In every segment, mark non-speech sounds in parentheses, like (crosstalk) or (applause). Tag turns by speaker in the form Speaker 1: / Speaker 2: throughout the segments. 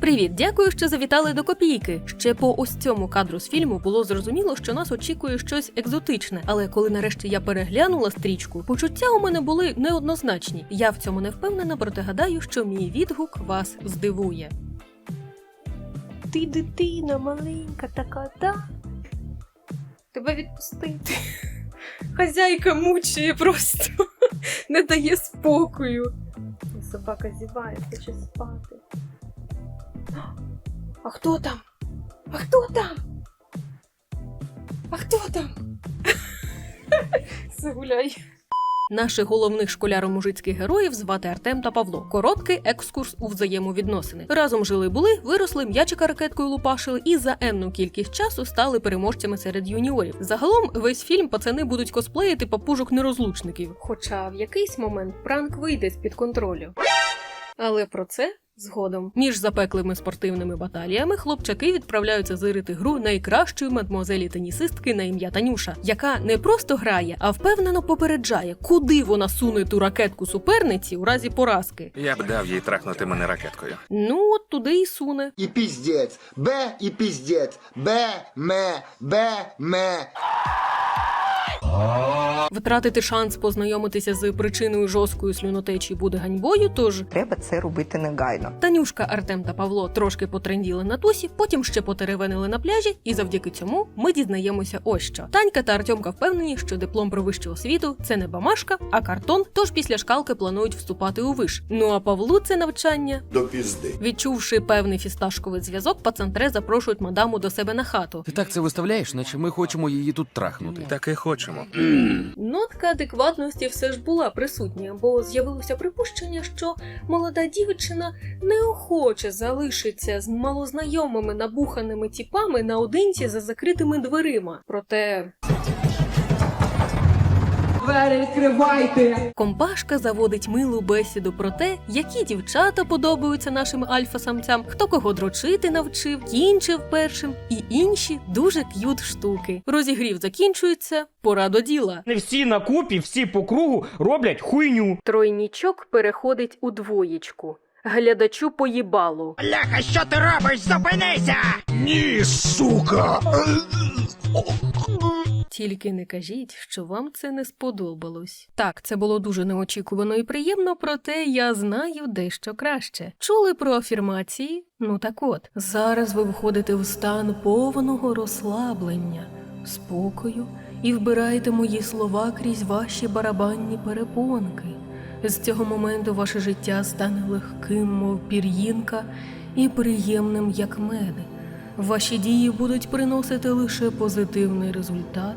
Speaker 1: Привіт, дякую, що завітали до копійки. Ще по ось цьому кадру з фільму було зрозуміло, що нас очікує щось екзотичне. Але коли нарешті я переглянула стрічку, почуття у мене були неоднозначні. Я в цьому не впевнена, проте гадаю, що мій відгук вас здивує.
Speaker 2: Ти дитина маленька така, да? Тебе відпустити. (laughs) Хазяйка мучає просто, (laughs) не дає спокою. Собака зіває, хоче спати. А хто там? А хто там? А хто там? (laughs) Загуляй.
Speaker 1: Наших головних школяро-мужицьких героїв звати Артем та Павло. Короткий екскурс у взаємовідносини. Разом жили були, виросли, м'ячика ракеткою лупашили і за енну кількість часу стали переможцями серед юніорів. Загалом весь фільм пацани будуть косплеїти папужок нерозлучників.
Speaker 2: Хоча в якийсь момент пранк вийде з-під контролю. Але про це згодом.
Speaker 1: Між запеклими спортивними баталіями хлопчаки відправляються зирити гру найкращої мадмуазелі тенісистки на ім'я Танюша, яка не просто грає, а впевнено попереджає, куди вона суне ту ракетку суперниці у разі поразки.
Speaker 3: Я б дав їй трахнути мене ракеткою.
Speaker 1: Ну от туди і суне.
Speaker 4: и пиздец. Б и пиздец. Б, ме, Б, ме.
Speaker 1: Втратити шанс познайомитися з причиною жорсткої слюнотечі буде ганьбою. Тож
Speaker 5: Треба це робити негайно.
Speaker 1: Танюшка, Артем та Павло трошки потренділи на тусі, потім ще потеревенили на пляжі, і завдяки цьому ми дізнаємося ось що. Танька та Артемка впевнені, що диплом про вищу освіту це не бамашка, а картон. Тож після шкалки планують вступати у виш. Ну а Павлу це навчання.
Speaker 4: До пизды.
Speaker 1: Відчувши певний фісташковий зв'язок, пацантре запрошують мадаму до себе на хату.
Speaker 6: Ти так це виставляєш, наче ми хочемо її тут трахнути.
Speaker 3: Так і хочемо.
Speaker 2: Нотка адекватності все ж була присутня, бо з'явилося припущення, що молода дівчина неохоче залишиться з малознайомими набуханими тіпами наодинці за закритими дверима. Проте
Speaker 1: Компашка заводить милу бесіду про те, які дівчата подобаються нашим альфа-самцям, хто кого дрочити навчив, кінчив першим і інші дуже к'ют штуки. Розігрів закінчується, пора до діла.
Speaker 7: Не всі на купі, всі по кругу роблять хуйню.
Speaker 2: тройнічок переходить у двоєчку. Глядачу поїбало.
Speaker 7: Ляха, що ти робиш? Зупинися!
Speaker 3: Ні, сука!
Speaker 1: Тільки не кажіть, що вам це не сподобалось. Так, це було дуже неочікувано і приємно, проте я знаю дещо краще. Чули про афірмації? Ну так от, зараз ви входите в стан повного розслаблення, спокою і вбираєте мої слова крізь ваші барабанні перепонки. З цього моменту ваше життя стане легким, мов пір'їнка, і приємним, як мед. Ваші дії будуть приносити лише позитивний результат,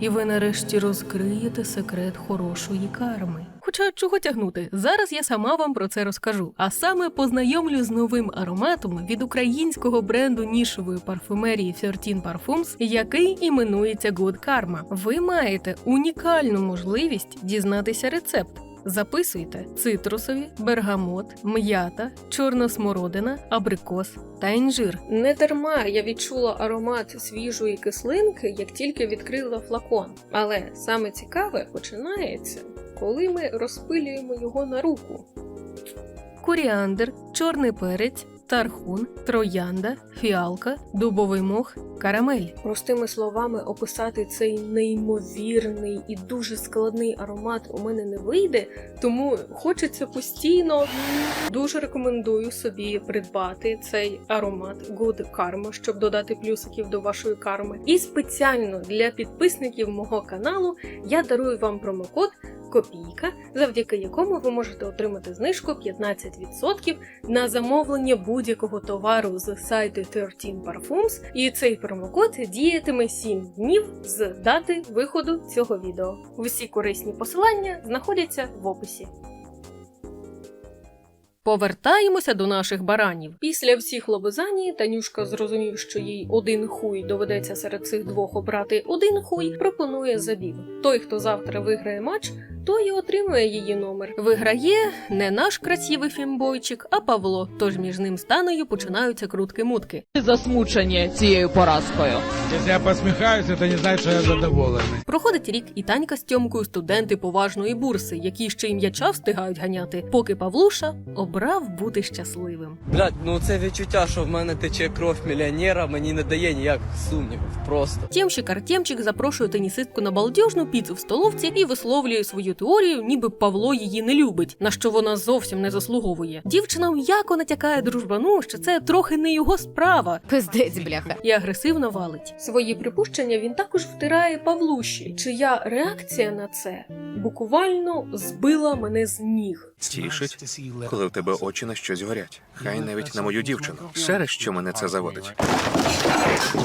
Speaker 1: і ви нарешті розкриєте секрет хорошої карми. Хоча чого тягнути, зараз я сама вам про це розкажу. А саме познайомлю з новим ароматом від українського бренду нішової парфумерії 13 Parfums, який іменується Good Karma. Ви маєте унікальну можливість дізнатися рецепт. Записуйте цитрусові, бергамот, м'ята, чорна смородина, абрикос та інжир.
Speaker 2: Не дарма я відчула аромат свіжої кислинки, як тільки відкрила флакон. Але саме цікаве починається, коли ми розпилюємо його на руку.
Speaker 1: Коріандр, чорний перець, тархун, троянда, фіалка, дубовий мох, карамель.
Speaker 2: Простими словами, описати цей неймовірний і дуже складний аромат у мене не вийде, тому хочеться постійно. Дуже рекомендую собі придбати цей аромат Good Karma, щоб додати плюсиків до вашої карми. І спеціально для підписників мого каналу я дарую вам промокод. Копійка, завдяки якому ви можете отримати знижку 15% на замовлення будь-якого товару з сайту 13 Parfums. І цей промокод діятиме 7 днів з дати виходу цього відео. Усі корисні посилання знаходяться в описі.
Speaker 1: Повертаємося до наших баранів.
Speaker 2: Після всіх лобизані Танюшка зрозумів, що їй один хуй доведеться серед цих двох обрати один хуй, пропонує забіг. Той, хто завтра виграє матч, той і отримує її номер.
Speaker 1: Виграє не наш красивий фімбойчик, а Павло. Тож між ним з Танею починаються крутки-мутки.
Speaker 8: засмучені цією поразкою.
Speaker 9: Если я посміхаюсь, це не значить, що я задоволений.
Speaker 1: Проходить рік, і Танька з Тьомкою студенти поважної бурси, які ще й м'яча встигають ганяти, поки Павлуша обрав бути щасливим.
Speaker 10: Блядь, ну це відчуття, що в мене тече кров мільйонера, мені не дає ніяких сумнівів. Просто.
Speaker 1: Тємщик Артемчик запрошує тенісистку на балдежну піцу в столовці і висловлює свою теорію, ніби Павло її не любить, на що вона зовсім не заслуговує. Дівчина м'яко натякає дружбану, що це трохи не його справа,
Speaker 8: Пиздець, бляха.
Speaker 1: і агресивно валить.
Speaker 2: Свої припущення він також втирає Павлуші, чия реакція на це буквально збила мене з ніг.
Speaker 3: Тішить, коли в тебе очі на щось горять. Хай навіть на мою дівчину. Шереш, що мене це заводить.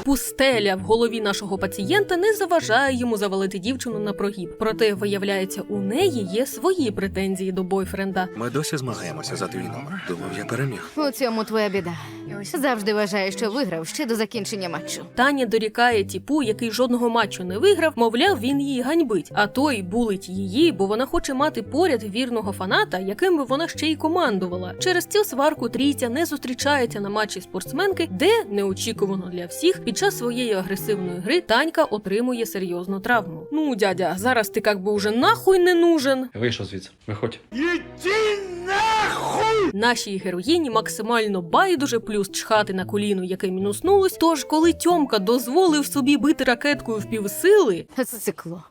Speaker 1: Пустеля в голові нашого пацієнта не заважає йому завалити дівчину на прогіб. Проте, виявляється, у неї є свої претензії до бойфренда.
Speaker 3: Ми досі змагаємося за твій номер. Думав, я переміг.
Speaker 8: У цьому твоя біда. Завжди вважаю, що виграв ще до закінчення матчу.
Speaker 1: Таня дорікає тіпу, який жодного матчу не виграв, мовляв, він її ганьбить. А той булить її, бо вона хоче мати поряд вірного фаната, яким би вона ще й командувала. Через цю сварку трійця не зустрічається на матчі спортсменки, де неочікувано для всіх під час своєї агресивної гри Танька отримує серйозну травму. Ну, дядя, зараз ти як би уже нахуй не нужен.
Speaker 11: Вийшов звідси, виходь.
Speaker 1: Нашій героїні максимально байдуже плюс чхати на коліно, яке мінуснулось. Тож, коли Тьомка дозволив собі бити ракеткою в півсили,
Speaker 8: Цикло.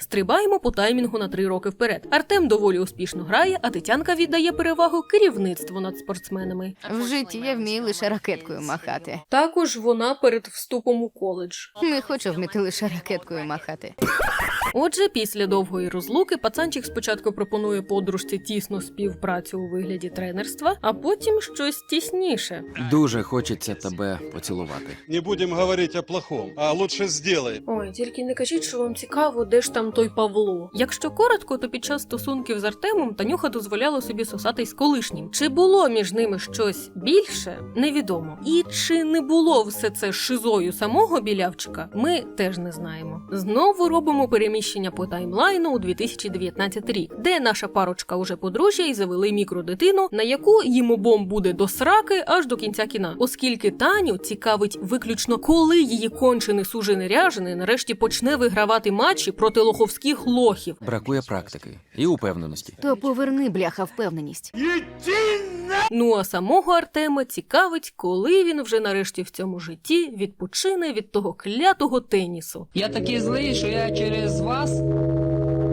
Speaker 1: Стрибаємо по таймінгу на три роки вперед. Артем доволі успішно грає, а Тетянка віддає перевагу керівництву над спортсменами.
Speaker 8: В житті я вмію лише ракеткою махати.
Speaker 2: Також вона перед вступом у коледж.
Speaker 8: Не хочу вміти лише ракеткою махати.
Speaker 1: Отже, після довгої розлуки пацанчик спочатку пропонує подружці тісну співпрацю у вигляді тренерства, а потім щось тісніше.
Speaker 6: Дуже хочеться тебе поцілувати.
Speaker 9: Не будемо говорити о плохом, а лучше сделай.
Speaker 2: Ой, тільки не кажіть, що вам цікаво, де ж там той Павло.
Speaker 1: Якщо коротко, то під час стосунків з Артемом Танюха дозволяла собі сосатись з колишнім. Чи було між ними щось більше, невідомо. І чи не було все це шизою самого білявчика, ми теж не знаємо. Знову робимо переміщення по таймлайну у 2019 рік, де наша парочка уже подружжя і завели мікродитину, на яку їм обом буде до сраки аж до кінця кіна, оскільки Таню цікавить виключно, коли її кончений сужений ряжений нарешті почне вигравати матчі проти лоховських лохів.
Speaker 6: Бракує практики і упевненості.
Speaker 8: То поверни, бляха, впевненість.
Speaker 1: Ну а самого Артема цікавить, коли він вже нарешті в цьому житті відпочине від того клятого тенісу.
Speaker 10: Я такий злий, що я через вас,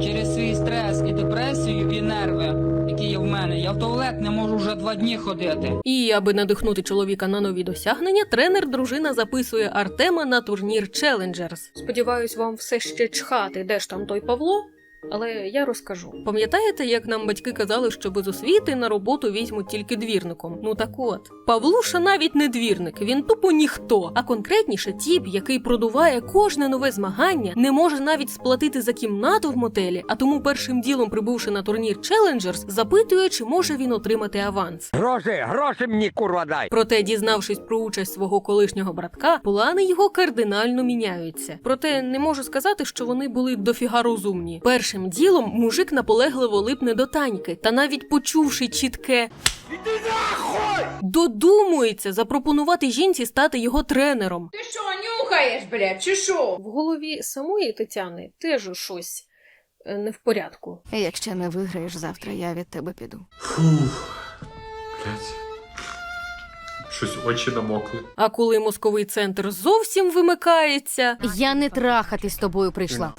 Speaker 10: через свій стрес і депресію, і нерви, які є в мене, я в туалет не можу вже два дні ходити.
Speaker 1: І аби надихнути чоловіка на нові досягнення, тренер дружина записує Артема на турнір Challengers.
Speaker 2: Сподіваюсь, вам все ще чхати, де ж там той Павло, але я розкажу.
Speaker 1: Пам'ятаєте, як нам батьки казали, що без освіти на роботу візьмуть тільки двірником? Ну так от, Павлуша навіть не двірник, він тупо ніхто. А конкретніше тіп, який продуває кожне нове змагання, не може навіть сплатити за кімнату в мотелі, а тому першим ділом, прибувши на турнір Challengers, запитує, чи може він отримати аванс.
Speaker 7: Гроші, гроші мені курва дай.
Speaker 1: Проте, дізнавшись про участь свого колишнього братка, плани його кардинально міняються. Проте не можу сказати, що вони були дофіга розумні. Першим ділом мужик наполегливо липне до таньки, та навіть почувши чітке додумується запропонувати жінці стати його тренером.
Speaker 8: Ти що, нюхаєш, блядь, чи що?
Speaker 2: В голові самої Тетяни теж щось е, не в порядку.
Speaker 8: Якщо не виграєш завтра, я від тебе піду.
Speaker 11: Щось очі намокли.
Speaker 1: А коли мозковий центр зовсім вимикається,
Speaker 8: Я не трахати з тобою прийшла.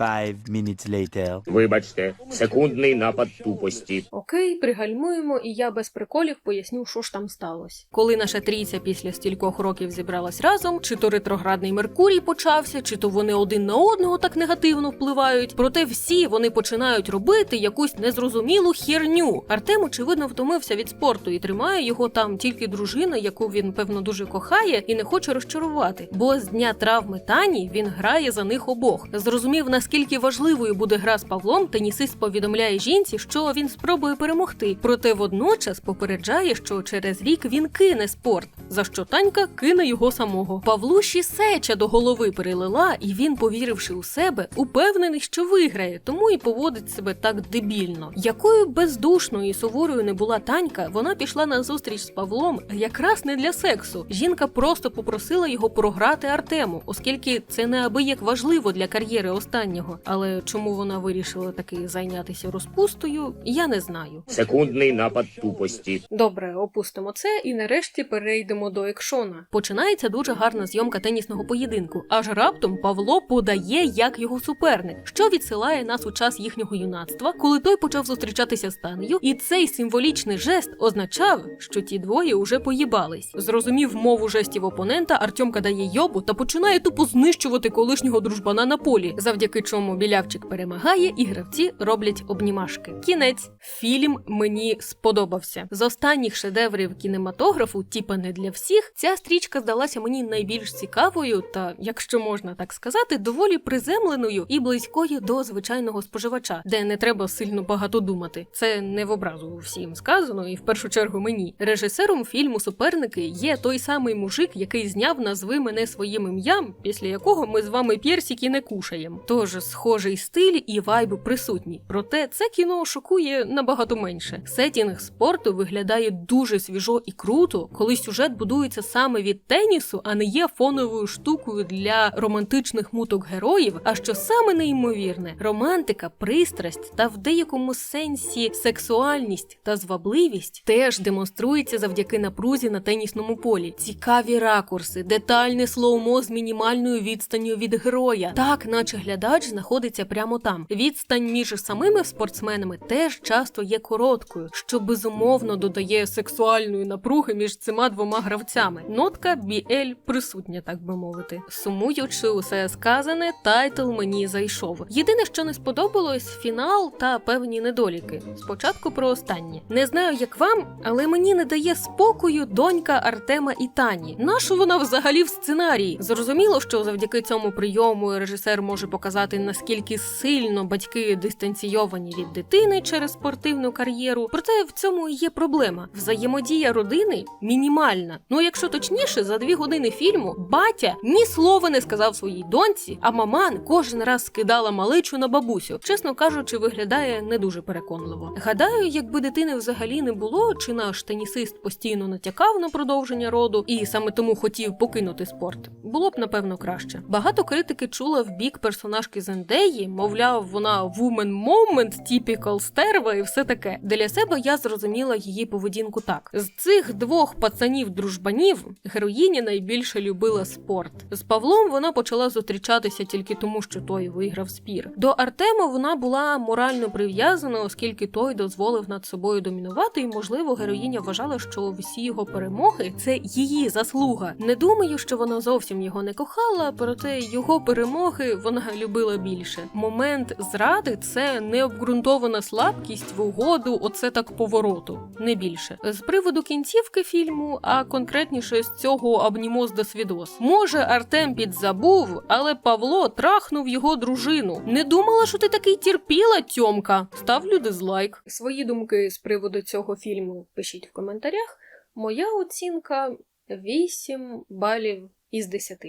Speaker 7: Вибачте, секундний напад тупості.
Speaker 2: Окей, пригальмуємо, і я без приколів поясню, що ж там сталося.
Speaker 1: Коли наша трійця після стількох років зібралась разом, чи то ретроградний Меркурій почався, чи то вони один на одного так негативно впливають. Проте всі вони починають робити якусь незрозумілу херню. Артем, очевидно, втомився від спорту і тримає його там тільки дружина, яку він він, певно, дуже кохає і не хоче розчарувати. Бо з дня травми Тані він грає за них обох. Зрозумів, наскільки важливою буде гра з Павлом, тенісист повідомляє жінці, що він спробує перемогти. Проте водночас попереджає, що через рік він кине спорт, за що Танька кине його самого. Павлуші сеча до голови перелила, і він, повіривши у себе, упевнений, що виграє, тому і поводить себе так дебільно. Якою бездушною і суворою не була Танька, вона пішла на зустріч з Павлом якраз не для сексу. Жінка просто попросила його програти Артему, оскільки це неабияк важливо для кар'єри останнього. Але чому вона вирішила таки зайнятися розпустою, я не знаю.
Speaker 7: Секундний напад тупості.
Speaker 2: Добре, опустимо це і нарешті перейдемо до екшона.
Speaker 1: Починається дуже гарна зйомка тенісного поєдинку. Аж раптом Павло подає як його суперник, що відсилає нас у час їхнього юнацтва, коли той почав зустрічатися з Танею, і цей символічний жест означав, що ті двоє уже поїбались. Зрозумів мову жестів опонента, Артемка дає йобу та починає тупо знищувати колишнього дружбана на полі, завдяки чому білявчик перемагає, і гравці роблять обнімашки. Кінець фільм мені сподобався. З останніх шедеврів кінематографу, типа не для всіх, ця стрічка здалася мені найбільш цікавою та, якщо можна так сказати, доволі приземленою і близькою до звичайного споживача, де не треба сильно багато думати. Це не в образу всім сказано, і в першу чергу мені. Режисером фільму Суперники є той самий мужик, який зняв назви мене своїм ім'ям, після якого ми з вами персики не кушаємо. Тож схожий стиль і вайб присутні. Проте це кіно шокує набагато менше. Сетінг спорту виглядає дуже свіжо і круто, коли сюжет будується саме від тенісу, а не є фоновою штукою для романтичних муток героїв. А що саме неймовірне, романтика, пристрасть та в деякому сенсі сексуальність та звабливість теж демонструється завдяки напрузі на тенісному полі. Цікаві ракурси, детальне слоумо з мінімальною відстанню від героя, так наче глядач знаходиться прямо там. Відстань між самими спортсменами теж часто є короткою, що безумовно додає сексуальної напруги між цими двома гравцями. Нотка BL присутня, так би мовити. Сумуючи усе сказане, тайтл мені зайшов. Єдине, що не сподобалось, фінал та певні недоліки. Спочатку про останнє. Не знаю, як вам, але мені не дає спокою донька Артема і Тані. Нащо вона взагалі в сценарії? Зрозуміло, що завдяки цьому прийому режисер може показати наскільки сильно батьки дистанційовані від дитини через спортивну кар'єру. Проте в цьому є проблема. Взаємодія родини мінімальна. Ну, якщо точніше, за дві години фільму батя ні слова не сказав своїй доньці, а маман кожен раз скидала маличу на бабусю. Чесно кажучи, виглядає не дуже переконливо. Гадаю, якби дитини взагалі не було, чи наш тенісист постійно натякав на продовження роду і саме тому хотів покинути спорт, було б напевно краще. Багато критики чула в бік персонажки Зендеї, мовляв, вона woman moment, typical стерва і все таке. Для себе я зрозуміла її поведінку так: з цих двох пацанів-дружбанів героїня найбільше любила спорт. З Павлом вона почала зустрічатися тільки тому, що той виграв спір. До Артема вона була морально прив'язана, оскільки той дозволив над собою домінувати, і можливо, героїня вважала, що всі його перемоги це її заслуга. Не думаю, що вона зовсім його не кохала, проте його перемоги вона любила більше. Момент зради це необґрунтована слабкість в угоду, оце так повороту, не більше. З приводу кінцівки фільму, а конкретніше з цього абнімоз до свідос. Може, Артем підзабув, але Павло трахнув його дружину. Не думала, що ти такий терпіла, Тьомка. Ставлю дизлайк.
Speaker 2: Свої думки з приводу цього фільму пишіть в коментарях. Моя оцінка 8 балів із 10.